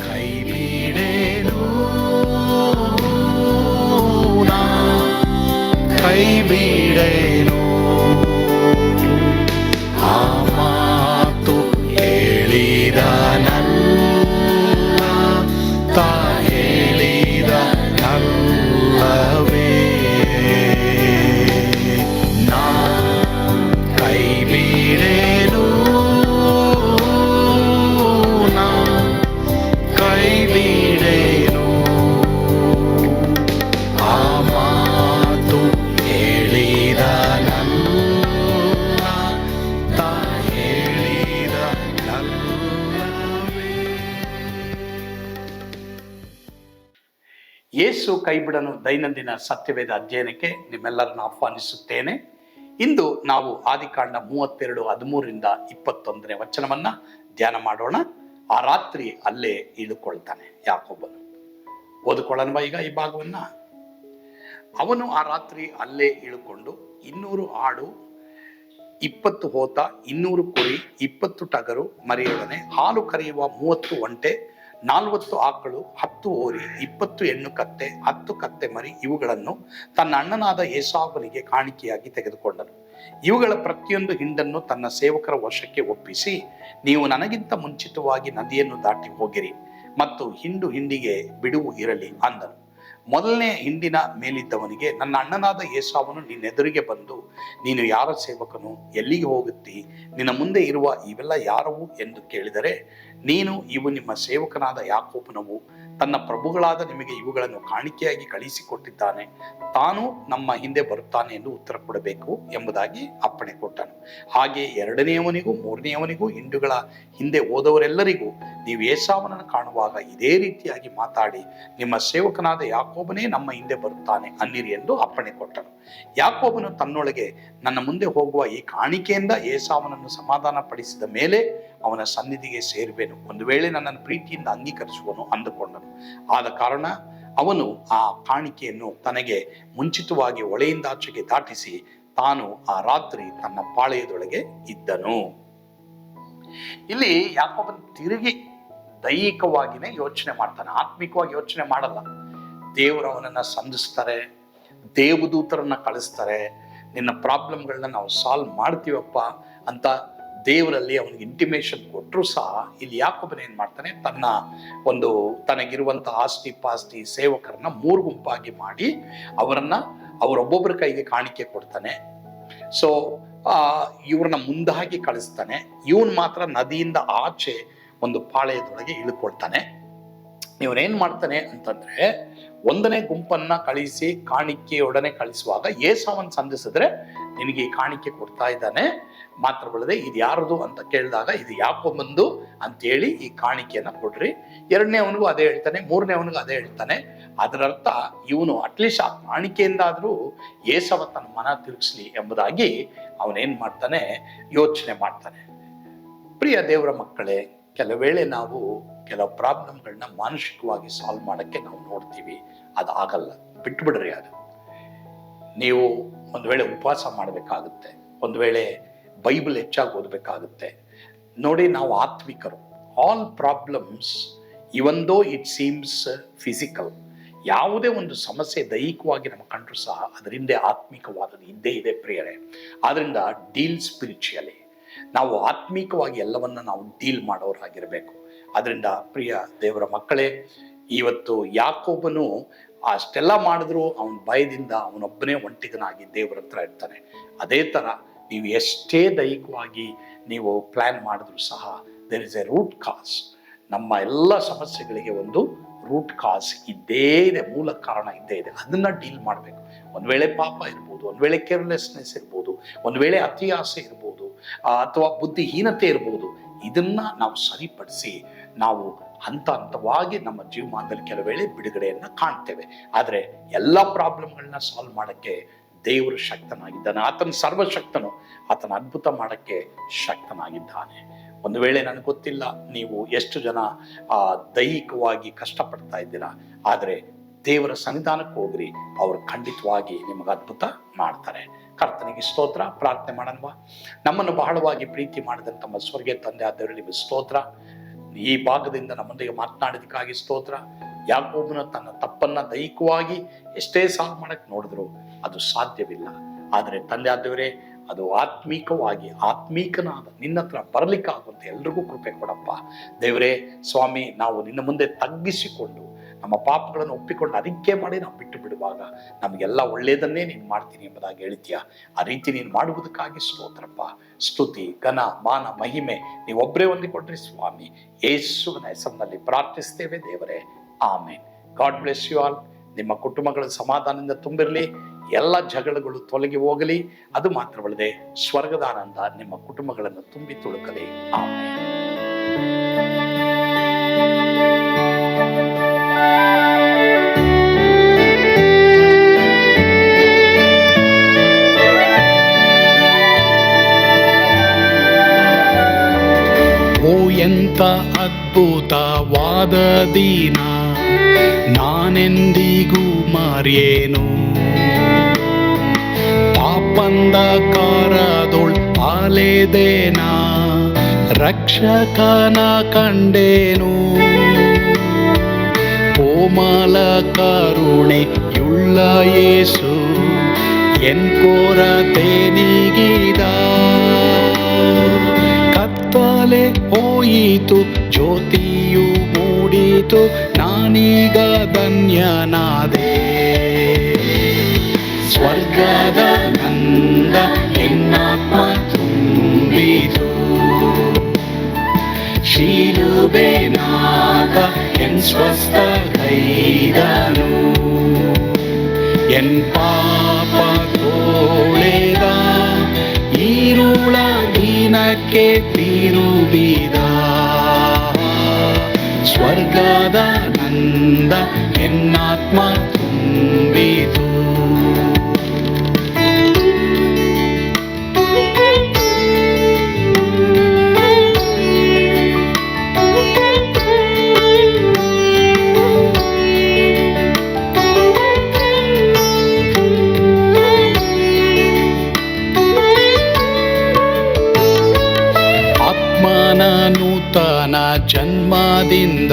കൈവിടേനോ കൈവിടേനോ ಕೈಬಿಡನು ದೈನಂದಿನ ಸತ್ಯವೇದ ಅಧ್ಯಯನಕ್ಕೆ ನಿಮ್ಮೆಲ್ಲರನ್ನು ಆಹ್ವಾನಿಸುತ್ತೇನೆ. ಇಂದು ನಾವು ಆದಿಕಾಂಡ ಮೂವತ್ತೆರಡು ಹದಿಮೂರರಿಂದ ಇಪ್ಪತ್ತೊಂದನೇ ವಚನವನ್ನ ಧ್ಯಾನ ಮಾಡೋಣ. ಆ ರಾತ್ರಿ ಅಲ್ಲೇ ಇಳುಕೊಳ್ತಾನೆ ಯಾಕೊಬ್ಬನು ಓದಿಕೊಳ್ಳೋಣ ಈಗ ಈ ಭಾಗವನ್ನ. ಅವನು ಆ ರಾತ್ರಿ ಅಲ್ಲೇ ಇಳುಕೊಂಡು ಇನ್ನೂರು ಆಡು, ಇಪ್ಪತ್ತು ಹೋತ, ಇನ್ನೂರು ಕುರಿ, ಇಪ್ಪತ್ತು ಟಗರು, ಮರಿಯೊಡನೆ ಹಾಲು ಕರೆಯುವ ಮೂವತ್ತು ಒಂಟೆ ನಾಲ್ವತ್ತು ಆಕಳು, ಹತ್ತು ಓರಿ ಇಪ್ಪತ್ತು ಹೆಣ್ಣು ಕತ್ತೆ, ಹತ್ತು ಕತ್ತೆ ಮರಿ ಇವುಗಳನ್ನು ತನ್ನ ಅಣ್ಣನಾದ ಏಸಾವನಿಗೆ ಕಾಣಿಕೆಯಾಗಿ ತೆಗೆದುಕೊಂಡನು. ಇವುಗಳ ಪ್ರತಿಯೊಂದು ಹಿಂಡನ್ನು ತನ್ನ ಸೇವಕರ ವಶಕ್ಕೆ ಒಪ್ಪಿಸಿ, ನೀವು ನನಗಿಂತ ಮುಂಚಿತವಾಗಿ ನದಿಯನ್ನು ದಾಟಿ ಹೋಗಿರಿ ಮತ್ತು ಹಿಂಡು ಹಿಂಡಿಗೆ ಬಿಡುವು ಇರಲಿ ಅಂದನು. ಮೊದಲನೇ ಹಿಂಡಿನ ಮೇಲಿದ್ದವನಿಗೆ, ನನ್ನ ಅಣ್ಣನಾದ ಏಸಾವನು ನಿನ್ನೆದುರಿಗೆ ಬಂದು, ನೀನು ಯಾರ ಸೇವಕನು? ಎಲ್ಲಿಗೆ ಹೋಗುತ್ತಿ? ನಿನ್ನ ಮುಂದೆ ಇರುವ ಇವೆಲ್ಲ ಯಾರವು? ಎಂದು ಕೇಳಿದರೆ, ನೀನು, ಇವು ನಿಮ್ಮ ಸೇವಕನಾದ ಯಾಕೋಬನವು. ತನ್ನ ಪ್ರಭುಗಳಾದ ನಿಮಗೆ ಇವುಗಳನ್ನು ಕಾಣಿಕೆಯಾಗಿ ಕಳಿಸಿಕೊಟ್ಟಿದ್ದಾನೆ. ತಾನು ನಮ್ಮ ಹಿಂದೆ ಬರುತ್ತಾನೆ ಎಂದು ಉತ್ತರ ಕೊಡಬೇಕು ಎಂಬುದಾಗಿ ಅಪ್ಪಣೆ ಕೊಟ್ಟನು. ಹಾಗೆ ಎರಡನೆಯವನಿಗೂ ಮೂರನೆಯವನಿಗೂ ಹಿಂಡುಗಳ ಹಿಂದೆ ಹೋದವರೆಲ್ಲರಿಗೂ ನೀವು ಏಸಾವನನ್ನು ಕಾಣುವಾಗ ಇದೇ ರೀತಿಯಾಗಿ ಮಾತಾಡಿ, ನಿಮ್ಮ ಸೇವಕನಾದ ಯಾಕೋಬನೇ ನಮ್ಮ ಹಿಂದೆ ಬರುತ್ತಾನೆ ಅನ್ನಿರಿ ಎಂದು ಅಪ್ಪಣೆ ಕೊಟ್ಟನು. ಯಾಕೋಬನು ತನ್ನೊಳಗೆ ನನ್ನ ಮುಂದೆ ಹೋಗುವ ಈ ಕಾಣಿಕೆಯಿಂದ ಏಸಾವನನ್ನು ಸಮಾಧಾನ ಪಡಿಸಿದ ಮೇಲೆ ಅವನ ಸನ್ನಿಧಿಗೆ ಸೇರುವೆನು. ಒಂದು ವೇಳೆ ನನ್ನನ್ನು ಪ್ರೀತಿಯಿಂದ ಅಂಗೀಕರಿಸುವನು ಅಂದುಕೊಂಡನು. ಆದ ಕಾರಣ ಅವನು ಆ ಕಾಣಿಕೆಯನ್ನು ತನಗೆ ಮುಂಚಿತವಾಗಿ ಒಳೆಯಿಂದಾಚೆಗೆ ದಾಟಿಸಿ ತಾನು ಆ ರಾತ್ರಿ ತನ್ನ ಪಾಳೆಯದೊಳಗೆ ಇದ್ದನು. ಇಲ್ಲಿ ಯಾಕೊಬ್ಬನ್ ತಿರುಗಿ ದೈಹಿಕವಾಗಿನೇ ಯೋಚನೆ ಮಾಡ್ತಾನೆ. ಆತ್ಮಿಕವಾಗಿ ಯೋಚನೆ ಮಾಡಲ್ಲ. ದೇವರು ಅವನನ್ನ ಸಂಧಿಸ್ತಾರೆ, ದೇವದೂತರನ್ನ ಕಳಿಸ್ತಾರೆ ನಿನ್ನ ಪ್ರಾಬ್ಲಮ್ಗಳನ್ನ ನಾವು ಸಾಲ್ವ್ ಮಾಡ್ತೀವಪ್ಪ ಅಂತ ದೇವರಲ್ಲಿ ಅವನಿಗೆ ಇಂಟಿಮೇಷನ್ ಕೊಟ್ಟರು ಸಹ ಇಲ್ಲಿ ಯಾಕೊಬ್ಬನ ಏನು ಮಾಡ್ತಾನೆ? ತನ್ನ ಒಂದು ತನಗಿರುವಂಥ ಆಸ್ತಿ ಪಾಸ್ತಿ ಸೇವಕರನ್ನ ಮೂರು ಗುಂಪಾಗಿ ಮಾಡಿ ಅವರನ್ನು ಅವರೊಬ್ಬೊಬ್ಬರ ಕೈಗೆ ಕಾಣಿಕೆ ಕೊಡ್ತಾನೆ. ಸೊ ಇವ್ರನ್ನ ಮುಂದಾಗಿ ಕಳಿಸ್ತಾನೆ. ಇವನ್ ಮಾತ್ರ ನದಿಯಿಂದ ಆಚೆ ಒಂದು ಪಾಳೆಯದೊಳಗೆ ಇಳ್ಕೊಳ್ತಾನೆ. ಇವನೇನ್ ಮಾಡ್ತಾನೆ ಅಂತಂದ್ರೆ ಒಂದನೇ ಗುಂಪನ್ನ ಕಳಿಸಿ ಕಾಣಿಕೆಯೊಡನೆ ಕಳಿಸುವಾಗ ಏಸಾವನ್ ಸಂಧಿಸಿದ್ರೆ ನಿನಗೆ ಈ ಕಾಣಿಕೆ ಕೊಡ್ತಾ ಇದ್ದಾನೆ. ಮಾತ್ರವಲ್ಲದೆ ಇದು ಯಾರದು ಅಂತ ಕೇಳಿದಾಗ ಇದು ಯಾಕೋ ಯಾಕೊಂಬಂದು ಅಂತೇಳಿ ಈ ಕಾಣಿಕೆಯನ್ನ ಕೊಡ್ರಿ. ಎರಡನೇ ಅವನಿಗೂ ಅದೇ ಹೇಳ್ತಾನೆ ಮೂರನೇ ಅವನಿಗೂ ಅದೇ ಹೇಳ್ತಾನೆ. ಅದರರ್ಥ ಇವನು ಅಟ್ಲೀಸ್ಟ್ ಆ ಕಾಣಿಕೆಯಿಂದಾದ್ರೂ ಏಸವ ತನ್ನ ಮನ ತಿರುಗಿಸ್ಲಿ ಎಂಬುದಾಗಿ ಅವನೇನ್ ಮಾಡ್ತಾನೆ ಯೋಚನೆ ಮಾಡ್ತಾನೆ. ಪ್ರಿಯ ದೇವರ ಮಕ್ಕಳೇ ಕೆಲವು ವೇಳೆ ನಾವು ಕೆಲವು ಪ್ರಾಬ್ಲಮ್ಗಳನ್ನ ಮಾನಸಿಕವಾಗಿ ಸಾಲ್ವ್ ಮಾಡೋಕ್ಕೆ ನಾವು ನೋಡ್ತೀವಿ. ಅದು ಆಗಲ್ಲ ಬಿಟ್ಬಿಡ್ರಿ ಅದು. ನೀವು ಒಂದು ವೇಳೆ ಉಪವಾಸ ಮಾಡಬೇಕಾಗುತ್ತೆ. ಒಂದು ವೇಳೆ ಬೈಬಲ್ ಹೆಚ್ಚಾಗಿ ಓದಬೇಕಾಗುತ್ತೆ. ನೋಡಿ ನಾವು ಆತ್ಮಿಕರು. All problems even though it seems physical ಯಾವುದೇ ಒಂದು ಸಮಸ್ಯೆ ದೈಹಿಕವಾಗಿ ನಮ್ಮ ಕಂಡ್ರು ಸಹ ಅದರಿಂದ ಆತ್ಮಿಕವಾದದ್ದು ಇದ್ದೇ ಇದೆ ಪ್ರಿಯರೇ. ಆದ್ದರಿಂದ ಡೀಲ್ ಸ್ಪಿರಿಚುಯಲಿ ನಾವು ಆತ್ಮೀಕವಾಗಿ ಎಲ್ಲವನ್ನ ನಾವು ಡೀಲ್ ಮಾಡೋರಾಗಿರಬೇಕು. ಅದರಿಂದ ಪ್ರಿಯ ದೇವರ ಮಕ್ಕಳೇ, ಇವತ್ತು ಯಾಕೊಬ್ಬನು ಅಷ್ಟೆಲ್ಲ ಮಾಡಿದ್ರು ಅವನ ಭಯದಿಂದ ಅವನೊಬ್ಬನೇ ಒಂಟಿಗನಾಗಿ ದೇವರ ಹತ್ರ ಇರ್ತಾನೆ. ಅದೇ ತರ ನೀವು ಎಷ್ಟೇ ದೈಹಿಕವಾಗಿ ನೀವು ಪ್ಲಾನ್ ಮಾಡಿದ್ರು ಸಹ there is a root cause ನಮ್ಮ ಎಲ್ಲ ಸಮಸ್ಯೆಗಳಿಗೆ ಒಂದು ರೂಟ್ ಕಾಸ್ ಇದ್ದೇ ಇದೆ, ಮೂಲ ಕಾರಣ ಇದ್ದೇ ಇದೆ. ಅದನ್ನ ಡೀಲ್ ಮಾಡಬೇಕು. ಒಂದು ವೇಳೆ ಪಾಪ ಇರ್ಬೋದು, ಒಂದು ವೇಳೆ ಕೇರ್ಲೆಸ್ನೆಸ್ ಇರ್ಬೋದು, ಒಂದು ವೇಳೆ ಅತಿ ಆಸೆ ಇರ್ಬೋದು ಅಥವಾ ಬುದ್ಧಿಹೀನತೆ ಇರ್ಬೋದು, ಇದನ್ನ ನಾವು ಸರಿಪಡಿಸಿ ನಾವು ಹಂತ ಹಂತವಾಗಿ ನಮ್ಮ ಜೀವಮಾನದಲ್ಲಿ ಕೆಲವು ವೇಳೆ ಬಿಡುಗಡೆಯನ್ನ ಕಾಣ್ತೇವೆ. ಆದರೆ ಎಲ್ಲ ಪ್ರಾಬ್ಲಮ್ಗಳನ್ನ ಸಾಲ್ವ್ ಮಾಡಕ್ಕೆ ದೇವರು ಶಕ್ತನಾಗಿದ್ದಾನೆ. ಆತನ ಸರ್ವಶಕ್ತನು. ಆತನ ಅದ್ಭುತ ಮಾಡಕ್ಕೆ ಶಕ್ತನಾಗಿದ್ದಾನೆ. ಒಂದು ವೇಳೆ ನನಗೆ ಗೊತ್ತಿಲ್ಲ, ನೀವು ಎಷ್ಟು ಜನ ದೈಹಿಕವಾಗಿ ಕಷ್ಟಪಡ್ತಾ ಇದ್ದೀರಾ, ಆದರೆ ದೇವರ ಸನ್ನಿಧಾನಕ್ಕೆ ಹೋಗ್ರಿ. ಅವರು ಖಂಡಿತವಾಗಿ ನಿಮಗೆ ಅದ್ಭುತ ಮಾಡ್ತಾರೆ. ಕರ್ತನಿಗೆ ಸ್ತೋತ್ರ, ಪ್ರಾರ್ಥನೆ ಮಾಡನ್ವಾ ನಮ್ಮನ್ನು ಬಹಳವಾಗಿ ಪ್ರೀತಿ ಮಾಡಿದಂಥ ತಮ್ಮ ಸ್ವರ್ಗೀಯ ತಂದೆ ಆದವರಿಗೆ ನಿಮಗೆ ಸ್ತೋತ್ರ. ಈ ಭಾಗದಿಂದ ನಮ್ಮೊಂದಿಗೆ ಮಾತನಾಡಿದಕ್ಕಾಗಿ ಸ್ತೋತ್ರ. ಯಾಕೋಬನ ತನ್ನ ತಪ್ಪನ್ನ ದೈಹಿಕವಾಗಿ ಎಷ್ಟೇ ಸಾಲ್ವ್ ಮಾಡಕ್ ನೋಡಿದ್ರು ಅದು ಸಾಧ್ಯವಿಲ್ಲ. ಆದರೆ ತಂದೆ ಆದವರೇ ಅದು ಆತ್ಮೀಕವಾಗಿ ಆತ್ಮೀಕನಾದ ನಿನ್ನ ಹತ್ರ ಬರಲಿಕ್ಕಾಗುವಂತೆ ಎಲ್ರಿಗೂ ಕೃಪೆ ಕೊಡಪ್ಪ. ದೇವರೇ, ಸ್ವಾಮಿ, ನಾವು ನಿನ್ನ ಮುಂದೆ ತಗ್ಗಿಸಿಕೊಂಡು ನಮ್ಮ ಪಾಪಗಳನ್ನು ಒಪ್ಪಿಕೊಂಡು ಅದಕ್ಕೆ ಮಾಡಿ ನಾವು ಬಿಟ್ಟು ಬಿಡುವಾಗ ನಮಗೆಲ್ಲ ಒಳ್ಳೆಯದನ್ನೇ ನೀನು ಮಾಡ್ತೀನಿ ಎಂಬುದಾಗಿ ಹೇಳ್ತೀಯ? ಆ ರೀತಿ ನೀನು ಮಾಡುವುದಕ್ಕಾಗಿ ಸ್ತೋತ್ರಪ್ಪ. ಸ್ತುತಿ, ಘನ, ಮಾನ, ಮಹಿಮೆ ನೀವೊಬ್ಬರೇ ಹೊಂದಿಕೊಂಡ್ರಿ ಸ್ವಾಮಿ. ಯೇಸುವಿನ ಹೆಸರಿನಲ್ಲಿ ಪ್ರಾರ್ಥಿಸ್ತೇವೆ ದೇವರೇ. Amen. God bless you all. ನಿಮ್ಮ ಕುಟುಂಬಗಳ ಸಮಾಧಾನದಿಂದ ತುಂಬಿರಲಿ. ಎಲ್ಲ ಜಗಳಗಳು ತೊಲಗಿ ಹೋಗಲಿ. ಅದು ಮಾತ್ರವಲ್ಲದೆ ಸ್ವರ್ಗದಾನಂದ ನಿಮ್ಮ ಕುಟುಂಬಗಳನ್ನು ತುಂಬಿ ತುಳುಕಲಿ. ಆಮೇಲೆ ಎಂತ ಅದ್ಭುತವಾದ ದಿನ ನಾನೆಂದಿಗೂ ಮರೆಯೇನು ಪಾಪಂದ ಕಾರದೊಳ್ ಅಲೆದೇನ ರಕ್ಷಕನ ಕಂಡೇನು ಕೋಮಲ ಕರುಣೆಯುಳ್ಳ ಯೇಸು ಎನ್ ಕೊರತೆ ನೀಗಿದ ಕತ್ತಲೆ ಹೋಯಿತು ಜ್ಯೋತಿಯು ಮೂಡಿತು, ನಾನೀಗ ಧನ್ಯನಾದೆ. ಸ್ವರ್ಗದ ನಂದ ಎನ್ನಾತ್ಮ ತುಂಬಿತು. ಶಿಲುಬೆನಾದ ಎನ್ ಸ್ವಸ್ಥ ಕೈದನು. ಎನ್ ಪಾಪ ತೋಳೆದ, ಈರುಳ ದಿನಕ್ಕೆ ತಿರುಗಿದ ಸ್ವರ್ಗದ ನಂದ ಎನ್ನಾತ್ಮ ತುಂಬಿತು ಆತ್ಮನ ನೂತನ ಜನ್ಮದಿಂದ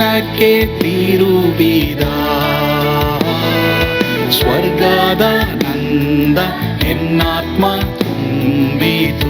ದಿನಕ್ಕೆ ತಿರುಗಿದ ಸ್ವರ್ಗದ ನಂದ ಎನ್ನಾತ್ಮ ತುಂಬಿತು.